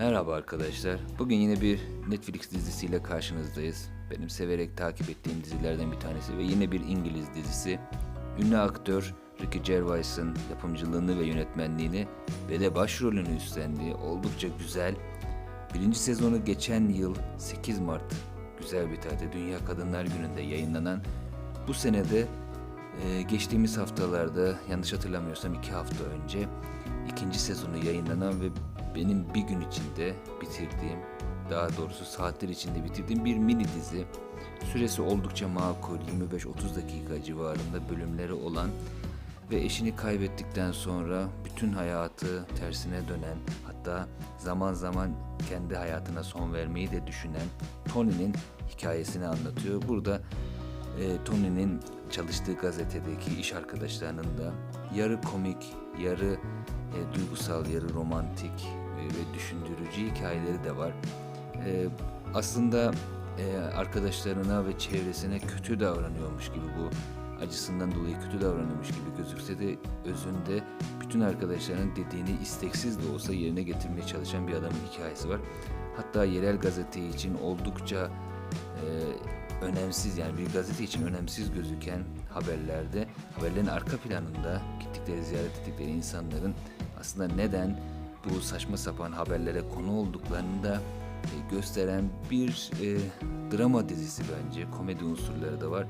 Merhaba arkadaşlar. Bugün yine bir Netflix dizisiyle karşınızdayız. Benim severek takip ettiğim dizilerden bir tanesi ve yine bir İngiliz dizisi. Ünlü aktör Ricky Gervais'ın yapımcılığını ve yönetmenliğini ve de başrolünü üstlendiği oldukça güzel. Birinci sezonu geçen yıl 8 Mart güzel bir tarihte Dünya Kadınlar Günü'nde yayınlanan bu senede ee, geçtiğimiz haftalarda yanlış hatırlamıyorsam iki hafta önce ikinci sezonu yayınlanan ve benim bir gün içinde bitirdiğim daha doğrusu saatler içinde bitirdiğim bir mini dizi. Süresi oldukça makul 25-30 dakika civarında bölümleri olan ve eşini kaybettikten sonra bütün hayatı tersine dönen hatta zaman zaman kendi hayatına son vermeyi de düşünen Tony'nin hikayesini anlatıyor. Burada e, Tony'nin çalıştığı gazetedeki iş arkadaşlarının da yarı komik, yarı e, duygusal, yarı romantik e, ve düşündürücü hikayeleri de var. E, aslında e, arkadaşlarına ve çevresine kötü davranıyormuş gibi bu acısından dolayı kötü davranıyormuş gibi gözükse de özünde bütün arkadaşlarının dediğini isteksiz de olsa yerine getirmeye çalışan bir adamın hikayesi var. Hatta yerel gazete için oldukça e, önemsiz yani bir gazete için önemsiz gözüken haberlerde haberlerin arka planında gittikleri ziyaret ettikleri insanların aslında neden bu saçma sapan haberlere konu olduklarını da e, gösteren bir e, drama dizisi bence. Komedi unsurları da var.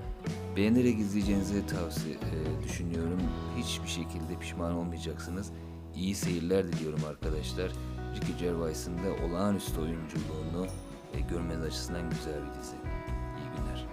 Beğenerek izleyeceğinizi tavsiye e, düşünüyorum. Hiçbir şekilde pişman olmayacaksınız. İyi seyirler diliyorum arkadaşlar. Ricky Gervais'in de olağanüstü oyunculuğunu e, görmeniz açısından güzel bir dizi günler.